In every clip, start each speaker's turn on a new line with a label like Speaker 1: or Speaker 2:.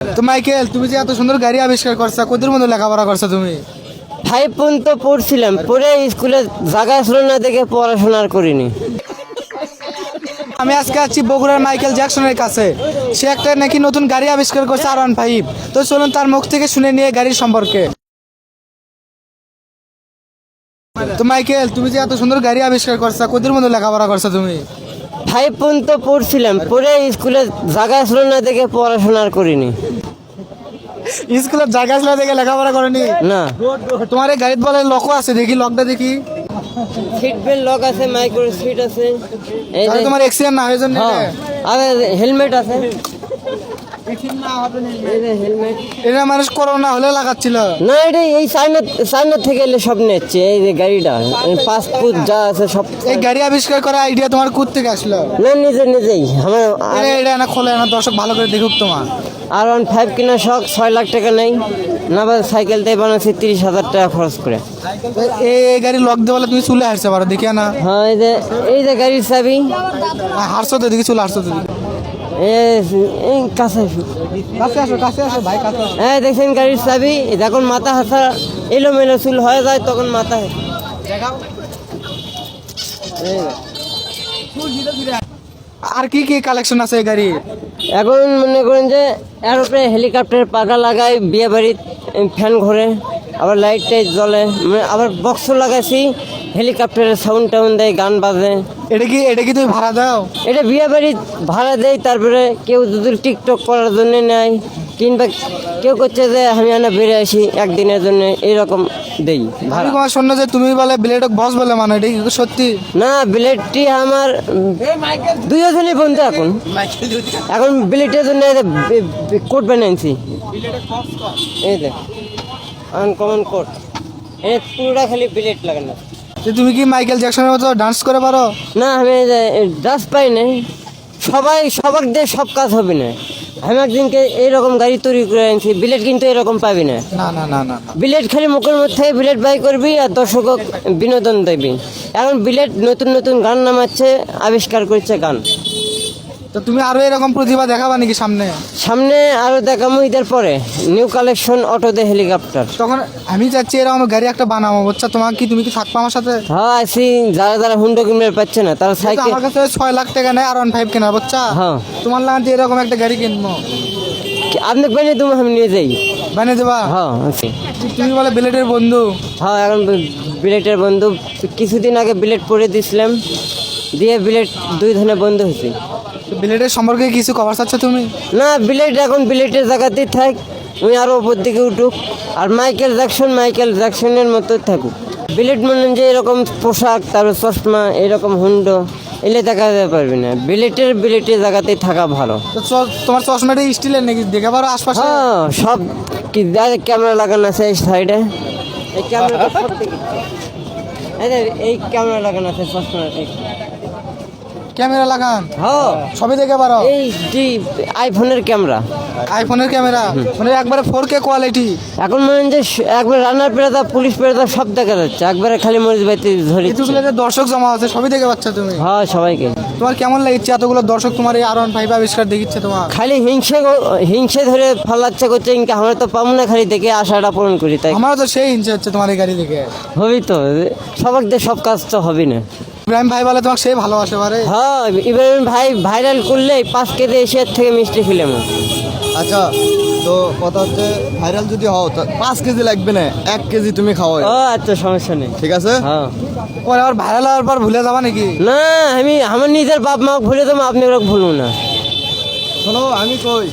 Speaker 1: তো মাইকেল তুমি যে এত সুন্দর গাড়ি আবিষ্কার করছ কদিন মতো লেখাপড়া করছ তুমি?
Speaker 2: ফাইভ পর্যন্ত পড়ছিলাম পড়ে স্কুলে জায়গা ছিল না দেখে পড়াশোনা আর করিনি।
Speaker 1: আমি আজকে আছি বগুড়ার মাইকেল জ্যাকসনের কাছে। সে একটা নাকি নতুন গাড়ি আবিষ্কার করছে আর ওয়ান ফাইভ তো চলুন তার মুখ থেকে শুনে নিয়ে গাড়ির সম্পর্কে। তো মাইকেল তুমি যে এত সুন্দর গাড়ি আবিষ্কার করছ কদিন মতো লেখাপড়া করছ তুমি?
Speaker 2: ফাইভ পর্যন্ত পড়ছিলাম। পড়ে স্কুলে জায়গা ছিল না দেখে পড়াশোনা করিনি।
Speaker 1: স্কুলের জায়গা ছিল দেখে লেখাপড়া করেনি?
Speaker 2: না।
Speaker 1: তোমার এই গাড়িতে বলে লকও আছে দেখি লকটা দেখি।
Speaker 2: সিট বেল্ট লক আছে মাইক্রো সিট আছে। এই
Speaker 1: তোমার এক্সিডেন্ট না হয়েছে
Speaker 2: হ্যাঁ। আর হেলমেট আছে।
Speaker 1: এটা মানুষ করোনা হলে লাগাচ্ছিল।
Speaker 2: না এটা এই চাইনা চাইনা থেকে এলে সব নিচ্ছে এই যে গাড়িটা। পাসপোর্ট যা আছে সব
Speaker 1: এই গাড়ি আবিষ্কার করার আইডিয়া তোমার কোথা থেকে আসলো?
Speaker 2: না নিজে নিজেই। আমার
Speaker 1: এটা না খোলে না দর্শক ভালো করে দেখুক তোমার।
Speaker 2: আর ওয়ান ফাইভ কেনার শখ ছয় লাখ টাকা নেই। না বা সাইকেল দিয়ে বানাচ্ছি তিরিশ হাজার টাকা খরচ করে।
Speaker 1: এই গাড়ি লক দিয়ে বলে তুমি চলে আসতে পারো দেখি না।
Speaker 2: হ্যাঁ এই যে এই যে গাড়ির চাবি।
Speaker 1: হারছো তো দেখি চলে আসছো তো
Speaker 2: কাছে
Speaker 1: আসো। কাছে আসো ভাই কাছে
Speaker 2: হ্যাঁ দেখছেন গাড়ির চাবি? যখন মাথা হাতা এলোমেলো চুল হয়ে যায় তখন মাথা
Speaker 1: আর কি কি কালেকশন আছে গাড়ি
Speaker 2: এখন মনে করেন যে এরোপ্লেন হেলিকপ্টার পাকা লাগায় বিয়ে বাড়ির ফ্যান ঘোরে। আবার লাইট টাইট জ্বলে। মানে আবার বক্স লাগাইছি হেলিকপ্টারের সাউন্ড টাউন দেয় গান বাজে।
Speaker 1: এটা কি এটা কি তুমি ভাড়া দাও?
Speaker 2: এটা বিয়ে বাড়ি ভাড়া দেয় তারপরে কেউ যদি টিকটক করার জন্য নেয় কিংবা কেউ করছে যে আমি আনা বেড়ে আসি একদিনের জন্য এইরকম দেই ভাড়া।
Speaker 1: তোমার শূন্য যে তুমি বলে ব্লেডক বস বলে মানে এটা কি সত্যি?
Speaker 2: না বিলেটটি আমার দুজনই বন্ধু এখন। এখন বিলেটের জন্য কোট বানিয়েছি এই দেখ আনকমন কোট এ পুরোটা খালি বিলেট লাগানো
Speaker 1: যে তুমি কি মাইকেল জ্যাকসনের মতো ডান্স করে পারো?
Speaker 2: না আমি ডান্স পাই নাই। সবাই সবার দিয়ে সব কাজ হবে না। আমি একদিনকে এইরকম গাড়ি তৈরি করে আনছি বিলেট কিন্তু এরকম পাবি না।
Speaker 1: না না না না না।
Speaker 2: বিলেট খালি মুখের মধ্যে বিলেট বাই করবি আর দর্শক বিনোদন দেবি। এখন বিলেট নতুন নতুন গান নামাচ্ছে আবিষ্কার করছে গান।
Speaker 1: তো তুমি আরও এরকম প্রতিভা দেখাবা নাকি সামনে?
Speaker 2: সামনে আরও দেখামো ঈদের পরে। নিউ কালেকশন অটোতে হেলিকপ্টার
Speaker 1: তখন আমি চাচ্ছি এরকম গাড়ি একটা বানাবো বুঝছ? তোমার কি তুমি কি থাকবা আমার সাথে?
Speaker 2: হ্যাঁ আছি। যারা যারা হুন্ডো কিনবে পাচ্ছে না তারা সাইকেল
Speaker 1: আমার কাছে ছয় লাখ টাকা নেই আর ওয়ান ফাইভ কেনা বুঝছা?
Speaker 2: হ্যাঁ।
Speaker 1: তোমার লাগাতে এরকম একটা গাড়ি কিনবো।
Speaker 2: আপনি বানিয়ে তুমি আমি নিয়ে যাই।
Speaker 1: বানিয়ে দেবা?
Speaker 2: হ্যাঁ আছি।
Speaker 1: তুমি বলে বিলেটের বন্ধু।
Speaker 2: হ্যাঁ এখন বিলেটের বন্ধু। কিছুদিন আগে বিলেট পরে দিয়েছিলাম দিয়ে বিলেট দুই ধরনের বন্ধু হয়েছে।
Speaker 1: তো বিলেটের সম্পর্কে কিছু কভার চাচ্ছ তুমি?
Speaker 2: না বিলেট এখন বিলেটের জায়গাতেই থাক আমি আরও ওপর দিকে উঠুক আর মাইকেল জ্যাকসন মাইকেল জ্যাকসনের মতো থাকুক। বিলেট মানে যে এরকম পোশাক তারপর চশমা এরকম হুন্ডো এলে দেখা যেতে পারবি না। বিলেটের বিলেটের জায়গাতেই থাকা ভালো।
Speaker 1: তো তোমার চশমাটা স্টিলের নাকি? দেখে পারো আশপাশে।
Speaker 2: হ্যাঁ সব কি ক্যামেরা লাগানো আছে এই সাইডে এই ক্যামেরা এই ক্যামেরা লাগানো আছে চশমাতে
Speaker 1: ক্যামেরা লাগান।
Speaker 2: হ্যাঁ।
Speaker 1: সবই দেখে পারো
Speaker 2: এই যে আইফোনের ক্যামেরা।
Speaker 1: আইফোনের ক্যামেরা। মানে একবারে ফোর কে কোয়ালিটি
Speaker 2: এখন মনে যে একবার রান্নার পেরাদা পুলিশ পেরাদা সব দেখা যাচ্ছে। একবারে খালি মরিচ বাইতে ধরে
Speaker 1: যে দর্শক জমা আছে সবই দেখে পাচ্ছ তুমি।
Speaker 2: হ্যাঁ সবাইকে।
Speaker 1: তোমার কেমন লাগছে? এতগুলো দর্শক তোমার এই আর ওয়ান ফাইভ আবিষ্কার দেখিচ্ছে তোমার?
Speaker 2: খালি হিংসে হিংসে ধরে ফালাচ্ছে করছে ইনকে আমরা তো পাবো না খালি দেখে আশাটা পূরণ করি তাই।
Speaker 1: আমারও তো সেই হিংসে হচ্ছে তোমার এই গাড়ি দেখে।
Speaker 2: হবি তো। দিয়ে সব কাজ তো হবে না।
Speaker 1: ইব্রাহিম ভাই বলে তোমাকে সেই ভালোবাসে পারে?
Speaker 2: হ্যাঁ ইব্রাহিম ভাই ভাইরাল করলে পাঁচ কেজি এশিয়ার থেকে মিষ্টি ফিল্ম
Speaker 3: আচ্ছা তো কথা হচ্ছে ভাইরাল যদি হও তা পাঁচ কেজি লাগবে না এক কেজি তুমি খাওয়াই।
Speaker 2: ও আচ্ছা সমস্যা নেই।
Speaker 3: ঠিক আছে?
Speaker 2: হ্যাঁ।
Speaker 1: পরে আবার ভাইরাল হওয়ার পর ভুলে যাবা নাকি?
Speaker 2: না আমি আমার নিজের বাপ মা ভুলে দেবো আপনি ওরা ভুলুন না।
Speaker 3: শোনো আমি কই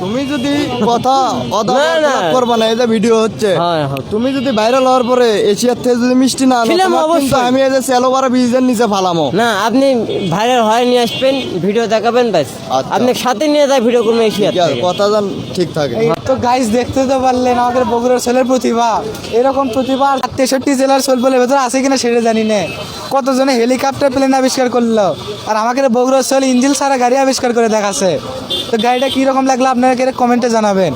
Speaker 3: তুমি যদি কথা। করবা না এই যে ভিডিও হচ্ছে। তুমি যদি ভাইরাল হওয়ার পরে এশিয়ার থেকে যদি মিষ্টি না। আমি এই যে সেলোবারা বীজের নিচে ফালামো।
Speaker 2: না আপনি ভাইরাল হয় নিয়ে আসবেন ভিডিও দেখাবেন ব্যাস।
Speaker 3: আচ্ছা।
Speaker 2: আপনি সাথে নিয়ে যায় ভিডিও করবেন এশিয়ার
Speaker 3: কথা যান ঠিক থাকে।
Speaker 1: তো গাইস দেখতে তো পারলেন আমাদের বগুড়ার ছেলের প্রতিভা। এরকম প্রতিভা তেষট্টি জেলার সোলপলের ভেতরে আছে কিনা সেটা জানি না। কতজনে হেলিকপ্টার প্লেন আবিষ্কার করল? আর আমাকে বগুড়া শৈল ইঞ্জিল সারা গাড়ি আবিষ্কার করে দেখাচ্ছে। তো গাড়িটা কীরকম লাগল আপনারা কমেন্টে জানাবেন?